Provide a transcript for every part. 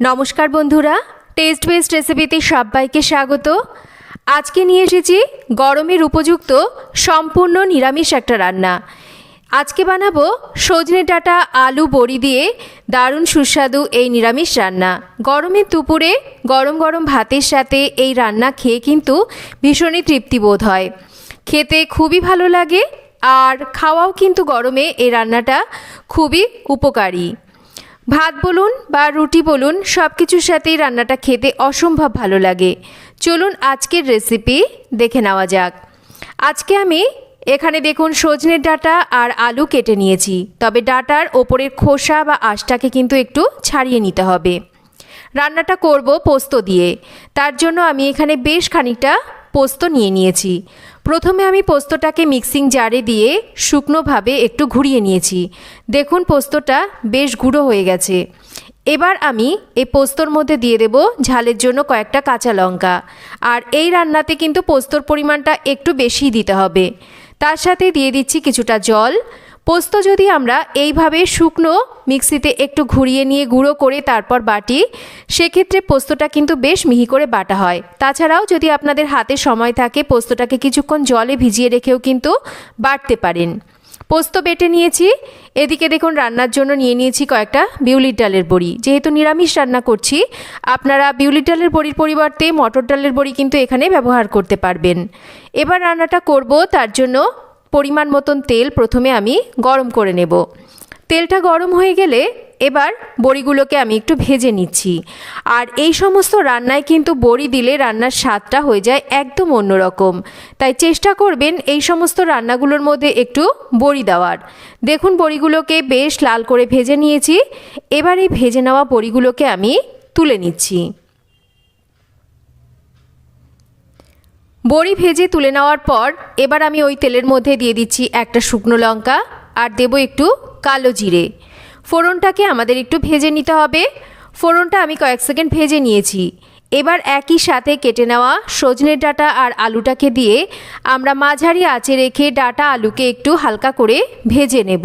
নমস্কার বন্ধুরা test best রেসিপিতে সবাইকে স্বাগত। আজকে নিয়ে এসেছি গরমের উপযুক্ত সম্পূর্ণ নিরামিষ একটা রান্না। আজকে বানাবো সজনে ডাঁটা আলু বড়ি দিয়ে দারুণ সুস্বাদু এই নিরামিষ রান্না। গরমের দুপুরে গরম গরম ভাতের সাথে এই রান্না খেয়ে কিন্তু ভীষণই তৃপ্তি বোধ হয়। খেতে খুবই ভালো লাগে আর খাওয়াও কিন্তু গরমে এই রান্নাটা খুবই উপকারী। ভাত বলুন বা রুটি বলুন সব কিছুর সাথেই রান্নাটা খেতে অসম্ভব ভালো লাগে। চলুন আজকের রেসিপি দেখে নেওয়া যাক। আজকে আমি এখানে দেখুন সজনের ডাটা আর আলু কেটে নিয়েছি। তবে ডাঁটার ওপরের খোসা বা আঁশটাকে কিন্তু একটু ছাড়িয়ে নিতে হবে। রান্নাটা করব পোস্ত দিয়ে। তার জন্য আমি এখানে বেশ খানিকটা পোস্ত নিয়ে নিয়েছি। প্রথমে আমি পোস্তটাকে মিক্সিং জারে দিয়ে শুকনোভাবে একটু ঘুরিয়ে নিয়েছি। দেখুন পোস্তটা বেশ গুঁড়ো হয়ে গেছে। এবার আমি এই পোস্তর মধ্যে দিয়ে দেব ঝালের জন্য কয়েকটা কাঁচা লঙ্কা। আর এই রান্নাতে কিন্তু পোস্তর পরিমাণটা একটু বেশি দিতে হবে। তার সাথে দিয়ে দিচ্ছি কিছুটা জল। পোস্ত যদি আমরা এইভাবে শুকনো মিক্সিতে একটু ঘুরিয়ে নিয়ে গুঁড়ো করে তারপর বাটি, সেক্ষেত্রে পোস্তটা কিন্তু বেশ মিহি করে বাটা হয়। তাছাড়াও যদি আপনাদের হাতে সময় থাকে, পোস্তটাকে কিছুক্ষণ জলে ভিজিয়ে রেখেও কিন্তু বাটতে পারেন। পোস্ত বেটে নিয়েছি। এদিকে দেখুন, রান্নার জন্য নিয়ে নিয়েছি কয়েকটা বিউলির ডালের বড়ি। যেহেতু নিরামিষ রান্না করছি, আপনারা বিউলির ডালের বড়ির পরিবর্তে মটর ডালের বড়ি কিন্তু এখানে ব্যবহার করতে পারবেন। এবার রান্নাটা করব, তার জন্য পরিমাণ মতন তেল প্রথমে আমি গরম করে নেব। তেলটা গরম হয়ে গেলে এবার বড়িগুলোকে আমি একটু ভেজে নিচ্ছি। আর এই সমস্ত রান্নায় কিন্তু বড়ি দিলে রান্নার স্বাদটা হয়ে যায় একদম অন্যরকম। তাই চেষ্টা করবেন এই সমস্ত রান্নাগুলোর মধ্যে একটু বড়ি দেওয়ার। দেখুন বড়িগুলোকে বেশ লাল করে ভেজে নিয়েছি। এবার এই ভেজে নেওয়া বড়িগুলোকে আমি তুলে নিচ্ছি। বড়ি ভেজে তুলে নেওয়ার পর এবার আমি ওই তেলের মধ্যে দিয়ে দিচ্ছি একটা শুকনো লঙ্কা আর দেবো একটু কালো জিরে। ফোড়নটাকে আমাদের একটু ভেজে নিতে হবে। ফোড়নটা আমি কয়েক সেকেন্ড ভেজে নিয়েছি। এবার একই সাথে কেটে নেওয়া সজনের ডাটা আর আলুটাকে দিয়ে আমরা মাঝারি আঁচে রেখে ডাটা আলুকে একটু হালকা করে ভেজে নেব।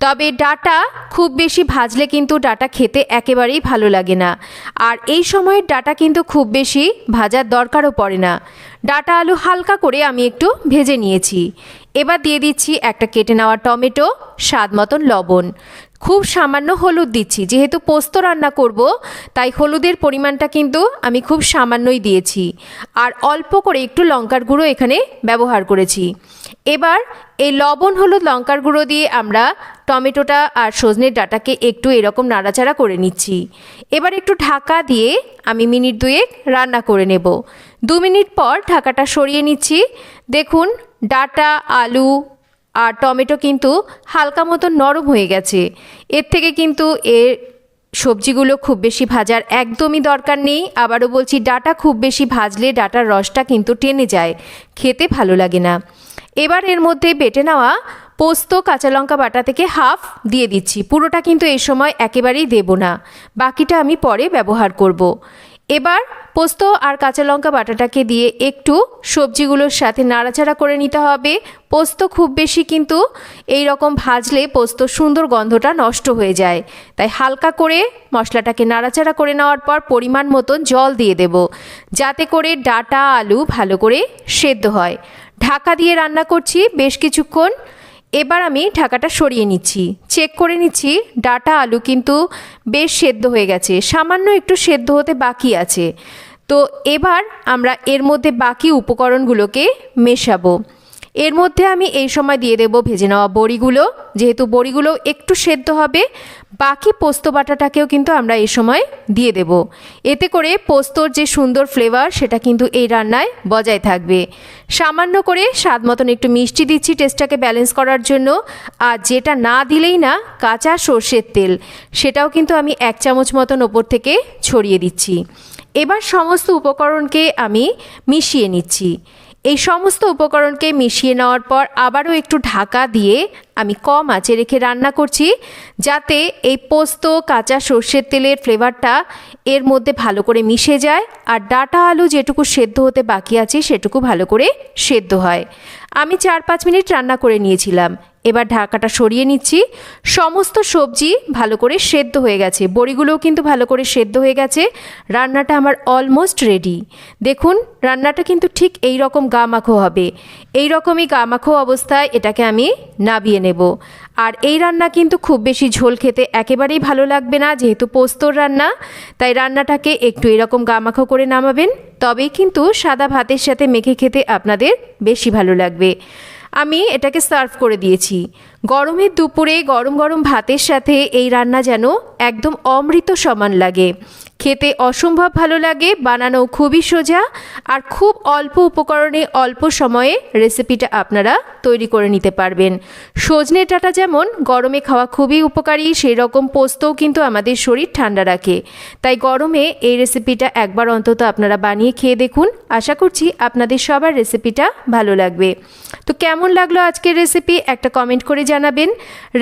তবে ডাটা খুব বেশি ভাজলে কিন্তু ডাটা খেতে একেবারেই ভালো লাগে না। আর এই সময়ের ডাটা কিন্তু খুব বেশি ভাজার দরকারও পড়ে না। ডাঁটা আলু হালকা করে আমি একটু ভেজে নিয়েছি। এবার দিয়ে দিচ্ছি একটা কেটে নেওয়া টমেটো, স্বাদ মতন লবণ। খুব সামান্য হলুদ দিচ্ছি, যেহেতু পোস্ত রান্না করব, তাই হলুদের পরিমাণটা কিন্তু আমি খুব সামান্যই দিয়েছি। আর অল্প করে একটু লঙ্কার গুঁড়ো এখানে ব্যবহার করেছি। এবার এই লবণ হলুদ লঙ্কার গুঁড়ো দিয়ে আমরা টমেটোটা আর সজনের ডাটাকে একটু এরকম নাড়াচাড়া করে নিচ্ছি। এবার একটু ঢাকা দিয়ে আমি মিনিট দুয়েক রান্না করে নেব। দু মিনিট পর ঢাকাটা সরিয়ে নিচ্ছি। দেখুন, ডাটা, আলু আর টমেটো কিন্তু হালকা মতো নরম হয়ে গেছে। এর থেকে কিন্তু এর সবজিগুলো খুব বেশি ভাজার একদমই দরকার নেই। আবারও বলছি, ডাটা খুব বেশি ভাজলে ডাটার রসটা কিন্তু টেনে যায়। খেতে ভালো লাগে না। এবার এর মধ্যে বেটে নেওয়া পোস্ত, কাঁচা লঙ্কা বাটা থেকে হাফ দিয়ে দিচ্ছি। পুরোটা কিন্তু এই সময় একেবারেই দেব না। বাকিটা আমি পরে ব্যবহার করব। এবার পোস্ত আর কাঁচা লঙ্কা বাটাটাকে দিয়ে একটু সবজিগুলোর সাথে নাড়াচাড়া করে নিতে হবে। পোস্ত খুব বেশি কিন্তু এই রকম ভাজলে পোস্ত সুন্দর গন্ধটা নষ্ট হয়ে যায়। তাই হালকা করে মশলাটাকে নাড়াচাড়া করে নেওয়ার পর পরিমাণ মতন জল দিয়ে দেব, যাতে করে ডাটা আলু ভালো করে সেদ্ধ হয়। ঢাকা দিয়ে রান্না করছি বেশ কিছুক্ষণ। এবার আমি ঢাকাটা সরিয়ে নিচ্ছি। চেক করে নিচ্ছি, ডাটা আলু কিন্তু বেশ সেদ্ধ হয়ে গেছে। সামান্য একটু সেদ্ধ হতে বাকি আছে। তো এবার আমরা এর মধ্যে বাকি উপকরণগুলোকে মেশাবো। এর মধ্যে আমি এই সময় দিয়ে দেবো ভেজে নেওয়া বড়িগুলো। যেহেতু বড়িগুলো একটু সেদ্ধ হবে, বাকি পোস্ত বাটাটাকেও কিন্তু আমরা এই সময় দিয়ে দেব। এতে করে পোস্তর যে সুন্দর ফ্লেভার সেটা কিন্তু এই রান্নায় বজায় থাকবে। সামান্য করে স্বাদ মতন একটু মিষ্টি দিচ্ছি টেস্টটাকে ব্যালেন্স করার জন্য। আর যেটা না দিলেই না, কাঁচা সর্ষের তেল, সেটাও কিন্তু আমি এক চামচ মতন ওপর থেকে ছড়িয়ে দিচ্ছি। এবার সমস্ত উপকরণকে আমি মিশিয়ে নিচ্ছি। এই সমস্ত উপকরণকে মিশিয়ে নেওয়ার পর আবারও একটু ঢাকা দিয়ে আমি কম আঁচে রেখে রান্না করছি, যাতে এই পোস্ত, কাঁচা সর্ষের তেলের ফ্লেভারটা এর মধ্যে ভালো করে মিশে যায় আর ডাটা আলু যেটুকু সেদ্ধ হতে বাকি আছে সেটুকু ভালো করে সেদ্ধ হয়। আমি চার পাঁচ মিনিট রান্না করে নিয়েছিলাম। এবার ঢাকাটা সরিয়ে নিচ্ছি। সমস্ত সবজি ভালো করে সেদ্ধ হয়ে গেছে। বড়িগুলোও কিন্তু ভালো করে সেদ্ধ হয়ে গেছে। রান্নাটা আমার অলমোস্ট রেডি দেখুন, রান্নাটা কিন্তু ঠিক এই রকম গা মাখো হবে। এই রকমই গা মাখো অবস্থায় এটাকে আমি নাবিয়ে নেব। আর এই রান্না কিন্তু খুব বেশি ঝোল খেতে একেবারেই ভালো লাগবে না, যেহেতু পোস্তর রান্না। তাই রান্নাটাকে একটু এরকম গামাখো করে নামাবেন। তবেই কিন্তু সাদা ভাতের সাথে মেখে খেতে আপনাদের বেশি ভালো লাগবে। আমি এটাকে সার্ভ করে দিয়েছি। গরমের দুপুরে গরম গরম ভাতের সাথে এই রান্না যেন একদম অমৃত সমান লাগে। খেতে অসম্ভব ভালো লাগে বানানো খুবই সোজা আর খুব অল্প উপকরণে অল্প সময়ে রেসিপিটা আপনারা তৈরি করে নিতে পারবেন। সজনে ডাঁটা যেমন গরমে খাওয়া খুবই উপকারী সেই রকম পোস্তও কিন্তু আমাদের শরীর ঠান্ডা রাখে। তাই গরমে এই রেসিপিটা একবার অন্তত আপনারা বানিয়ে খেয়ে দেখুন। আশা করছি আপনাদের সবার রেসিপিটা ভালো লাগবে। তো কেমন লাগল আজকের রেসিপি একটা কমেন্ট করে জানাবেন।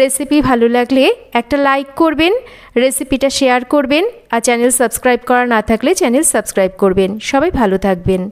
রেসিপি ভালো লাগলে একটা লাইক করবেন রেসিপিটা শেয়ার করবেন আর চ্যানেল সাবস্ক্রাইব করা না থাকলে চ্যানেল সাবস্ক্রাইব করবেন। সবাই ভালো থাকবেন।